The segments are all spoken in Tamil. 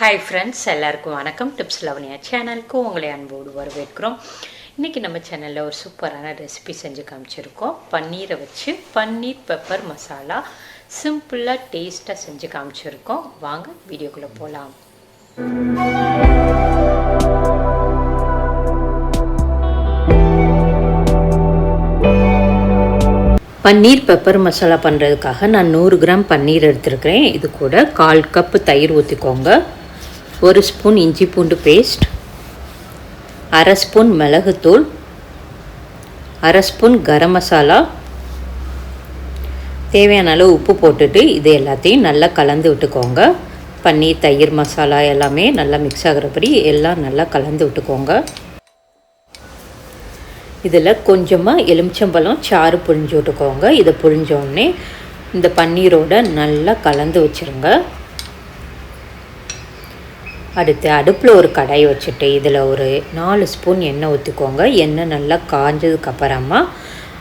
ஹாய் ஃப்ரெண்ட்ஸ் எல்லாருக்கும் வணக்கம். டிப்ஸ் லவனியா சேனலுக்கு உங்களை அன்போடு வரவேற்கிறோம். இன்றைக்கி நம்ம சேனலில் ஒரு சூப்பரான ரெசிபி செஞ்சு காமிச்சிருக்கோம். பன்னீரை வச்சு பன்னீர் பெப்பர் மசாலா சிம்பிளாக டேஸ்ட்டாக செஞ்சு காமிச்சிருக்கோம். வாங்க வீடியோக்குள்ளே போகலாம் பன்னீர் பெப்பர் மசாலா பண்ணுறதுக்காக நான் நூறு கிராம் பன்னீர் எடுத்துருக்கிறேன். இது கூட கால் கப்பு தயிர் ஊற்றிக்கோங்க ஒரு ஸ்பூன் இஞ்சி பூண்டு பேஸ்ட் அரை ஸ்பூன் மிளகுத்தூள் அரை ஸ்பூன் கரம் மசாலா. தேவையான அளவு உப்பு போட்டுட்டு இது எல்லாத்தையும் நல்லா கலந்து விட்டுக்கோங்க. பன்னீர் தயிர் மசாலா எல்லாமே நல்லா மிக்ஸ் ஆகிறபடி எல்லாம் நல்லா கலந்து விட்டுக்கோங்க. இதில் கொஞ்சமாக எலுமிச்சம்பழம் சாறு புழிஞ்சு விட்டுக்கோங்க. இதை புழிஞ்சோடனே இந்த பன்னீரோட நல்லா கலந்து வச்சுருங்க. அடுத்து அடுப்பில் ஒரு கடாய் வச்சுட்டு இதில் ஒரு நாலு ஸ்பூன் எண்ணெய் ஊற்றிக்கோங்க எண்ணெய் நல்லா காஞ்சதுக்கப்புறமா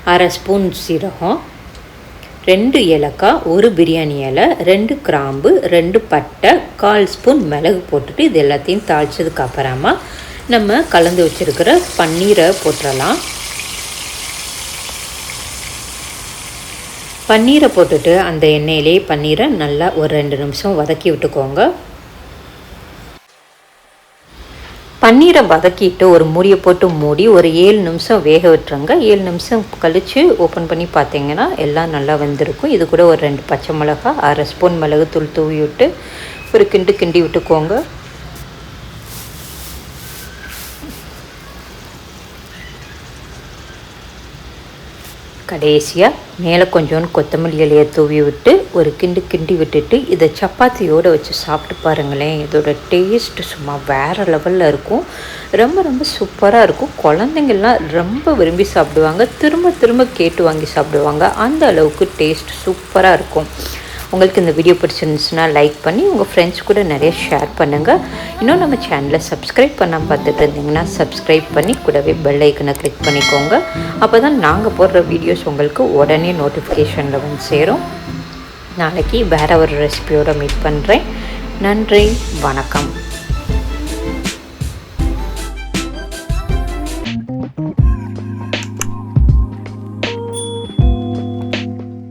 அரை ஸ்பூன் சீரகம் ரெண்டு ஏலக்காய் ஒரு பிரியாணி இலை ரெண்டு கிராம்பு ரெண்டு பட்டை கால் ஸ்பூன் மிளகு போட்டுட்டு இது எல்லாத்தையும் தாளித்ததுக்கு அப்புறமா நம்ம கலந்து வச்சுருக்கிற பன்னீரை போட்டுடலாம் பன்னீரை போட்டுட்டு அந்த எண்ணெயிலே பன்னீரை நல்லா ஒரு ரெண்டு நிமிஷம் வதக்கி விட்டுக்கோங்க. பன்னீரை வதக்கிட்டு ஒரு மூடியை போட்டு மூடி ஒரு ஏழு நிமிஷம் வேக விட்டுருங்க. ஏழு நிமிஷம் கழித்து ஓப்பன் பண்ணி பார்த்தீங்கன்னா எல்லாம் நல்லா வந்திருக்கும். இது கூட ஒரு ரெண்டு பச்சை மிளகா அரை ஸ்பூன் மிளகு தூள் தூவி விட்டு ஒரு கிண்டு கிண்டி விட்டுக்கோங்க. கடைசியாக மேலே கொஞ்சோண்டு கொத்தமல்லி இலையை தூவி விட்டு ஒரு கிண்டு கிண்டி விட்டுட்டு இதை சப்பாத்தியோடு வச்சு சாப்பிட்டு பாருங்களேன். இதோட டேஸ்ட்டு சும்மா வேறு லெவலில் இருக்கும். ரொம்ப ரொம்ப சூப்பராக இருக்கும். குழந்தைங்கள்லாம் ரொம்ப விரும்பி சாப்பிடுவாங்க. திரும்ப திரும்ப கேட்டு வாங்கி சாப்பிடுவாங்க. அந்த அளவுக்கு டேஸ்ட் சூப்பராக இருக்கும். உங்களுக்கு இந்த வீடியோ பிடிச்சிருந்துச்சுன்னா லைக் பண்ணி உங்கள் ஃப்ரெண்ட்ஸ் கூட நிறைய ஷேர் பண்ணுங்கள் இன்னும் நம்ம சேனலை சப்ஸ்கிரைப் பண்ண பார்த்துட்டு இருந்தீங்கன்னா சப்ஸ்கிரைப் பண்ணி கூடவே பெல் ஐக்கனை கிளிக் பண்ணிக்கோங்க. அப்போ தான் நாங்கள் போடுற வீடியோஸ் உங்களுக்கு உடனே நோட்டிஃபிகேஷனில் வந்து சேரும். நாளைக்கு வேறு ஒரு ரெசிபியோடு மீட் பண்ணுறேன் நன்றி வணக்கம்.